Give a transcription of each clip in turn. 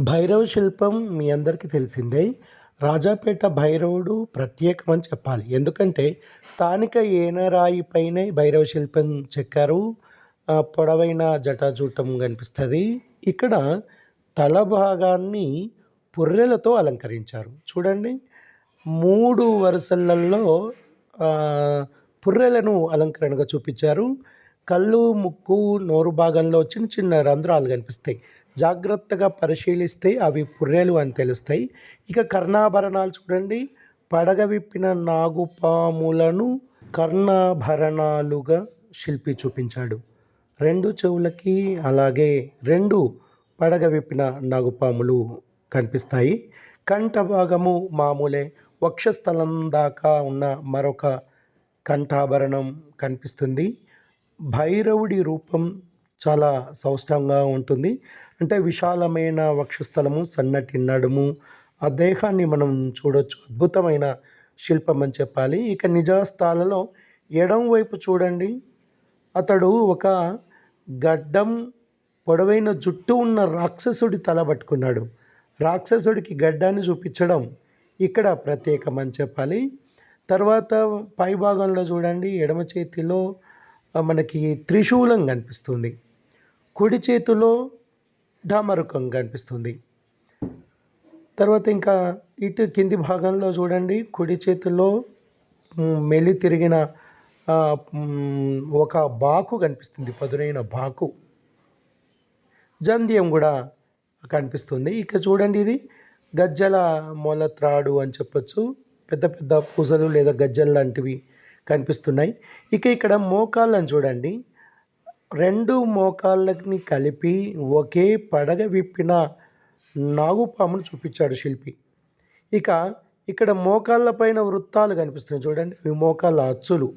భైరవ శిల్పం మీ అందరికీ తెలిసిందే. రాజాపేట భైరవుడు ప్రత్యేకమని చెప్పాలి. ఎందుకంటే స్థానిక ఏనరాయి పైనే భైరవ శిల్పం చెక్కారు. పొడవైన జటాజూటం కనిపిస్తుంది. ఇక్కడ తల భాగాన్ని పుర్రెలతో అలంకరించారు. చూడండి. మూడు వరుసలలో పుర్రెలను అలంకరణగా చూపించారు. కళ్ళు ముక్కు నోరు భాగంలో చిన్న చిన్న రంధ్రాలు కనిపిస్తాయి. జాగ్రత్తగా పరిశీలిస్తే అవి పుర్రెలు అని తెలుస్తాయి. ఇక కర్ణాభరణాలు చూడండి. పడగ విప్పిన నాగుపాములను కర్ణాభరణాలుగా శిల్పి చూపించాడు. రెండు చెవులకి అలాగే రెండు పడగ విప్పిన నాగుపాములు కనిపిస్తాయి. కంఠ భాగము మామూలే. వక్షస్థలం దాకా ఉన్న మరొక కంఠాభరణం కనిపిస్తుంది. భైరవుడి రూపం చాలా సౌష్టంగా ఉంటుంది. అంటే విశాలమైన వక్షస్థలము సన్నటి నడుము ఆ దేహాన్ని మనం చూడొచ్చు. అద్భుతమైన శిల్పం అని చెప్పాలి. ఇక నిజాస్థాలలో ఎడం వైపు చూడండి. అతడు ఒక గడ్డం పొడవైన జుట్టు ఉన్న రాక్షసుడి తల పట్టుకున్నాడు. రాక్షసుడికి గడ్డాన్ని చూపించడం ఇక్కడ ప్రత్యేకం అని చెప్పాలి. తర్వాత పై భాగంలో చూడండి. ఎడమ చేతిలో మనకి త్రిశూలం కనిపిస్తుంది. కుడి చేతిలో ఢమరుకం కనిపిస్తుంది. తర్వాత ఇంకా ఇటు కింది భాగంలో చూడండి. కుడి చేతిలో మెలి తిరిగిన ఒక బాకు కనిపిస్తుంది. పదునైన బాకు. జంధ్యం కూడా కనిపిస్తుంది. ఇక చూడండి ఇది. గజ్జల మొలత్రాడు అని చెప్పొచ్చు. పెద్ద పెద్ద పూసలు లేదా గజ్జలు లాంటివి కనిపిస్తున్నాయి. ఇక ఇక్కడ మోకాళ్ళని చూడండి. రెండు మోకాళ్ళని కలిపి ఒకే పడగ విప్పిన నాగుపామును చూపించాడు శిల్పి. ఇక ఇక్కడ మోకాళ్ళ పైన వృత్తాలు కనిపిస్తున్నాయి చూడండి అవి మోకాళ్ళ అచ్చులు.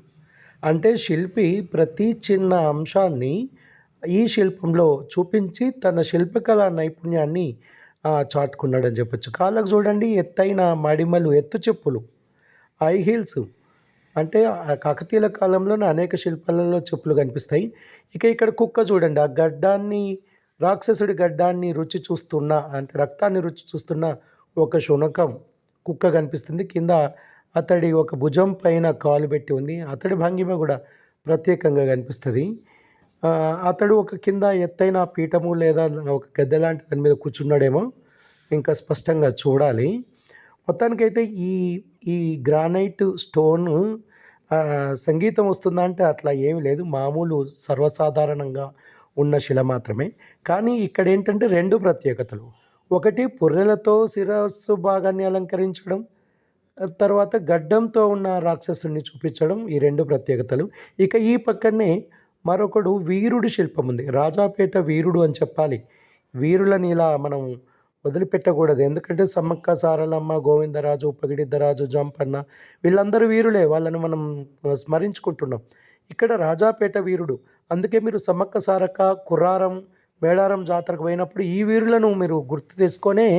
అంటే శిల్పి ప్రతి చిన్న అంశాన్ని ఈ శిల్పంలో చూపించి తన శిల్పకళా నైపుణ్యాన్ని చాటుకున్నాడని చెప్పొచ్చు. కాళ్ళకు చూడండి ఎత్తైన మడిమలు ఎత్తు చెప్పులు ఐ హీల్స్ అంటే ఆ కాకతీయుల కాలంలోనే అనేక శిల్పాలలో చెప్పులు కనిపిస్తాయి. ఇక ఇక్కడ కుక్క చూడండి ఆ గడ్డాన్ని రాక్షసుడి గడ్డాన్ని రుచి చూస్తున్న అంటే రక్తాన్ని రుచి చూస్తున్న ఒక శునకం కుక్క కనిపిస్తుంది. కింద అతడి ఒక భుజం పైన కాలు పెట్టి ఉంది. అతడి భంగిమ కూడా ప్రత్యేకంగా కనిపిస్తుంది. అతడు ఒక కింద ఎత్తైన పీఠము లేదా ఒక గద్దె లాంటి దాని మీద కూర్చున్నాడేమో. ఇంకా స్పష్టంగా చూడాలి. మొత్తానికైతే ఈ ఈ గ్రానైట్ స్టోన్ సంగీతం వస్తుందా అంటే అట్లా ఏమీ లేదు. మామూలు సర్వసాధారణంగా ఉన్న శిల మాత్రమే. కానీ ఇక్కడ ఏంటంటే రెండు ప్రత్యేకతలు. ఒకటి పుర్రెలతో శిరస్సు భాగాన్ని అలంకరించడం తర్వాత గడ్డంతో ఉన్న రాక్షసుని చూపించడం ఈ రెండు ప్రత్యేకతలు. ఇక ఈ పక్కనే మరొకడు వీరుడి శిల్పం ఉంది. రాజాపేట వీరుడు అని చెప్పాలి. వీరులని ఇలా మనం వదిలిపెట్టకూడదు. ఎందుకంటే సమ్మక్క సారలమ్మ గోవిందరాజు పగిడిద్దరాజు జంపన్న వీళ్ళందరూ వీరులే. వాళ్ళని మనం స్మరించుకుంటున్నాం. ఇక్కడ రాజాపేట వీరుడు. అందుకే మీరు సమ్మక్క సారక్క కుర్రారం మేడారం జాతరకు పోయినప్పుడు ఈ వీరులను మీరు గుర్తు తెచ్చుకొనే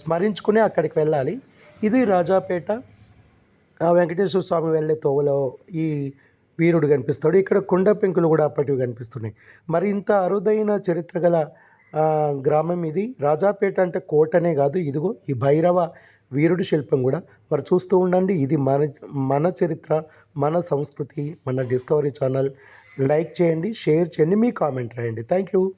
స్మరించుకునే అక్కడికి వెళ్ళాలి. ఇది రాజాపేట. వెంకటేశ్వర స్వామి వెళ్ళే తోవలో ఈ వీరుడు కనిపిస్తాడు. ఇక్కడ కుండ పెంకులు కూడా అప్పటివి కనిపిస్తున్నాయి. మరి ఇంత అరుదైన చరిత్ర గల గ్రామం ఇది. రాజాపేట అంటే కోటనే కాదు ఇదిగో ఈ భైరవ వీరుడి శిల్పం కూడా. మరి చూస్తూ ఉండండి ఇది మన మన చరిత్ర మన సంస్కృతి మన డిస్కవరీ ఛానల్. లైక్ చేయండి షేర్ చేయండి మీ కామెంట్ రాయండి. Thank you.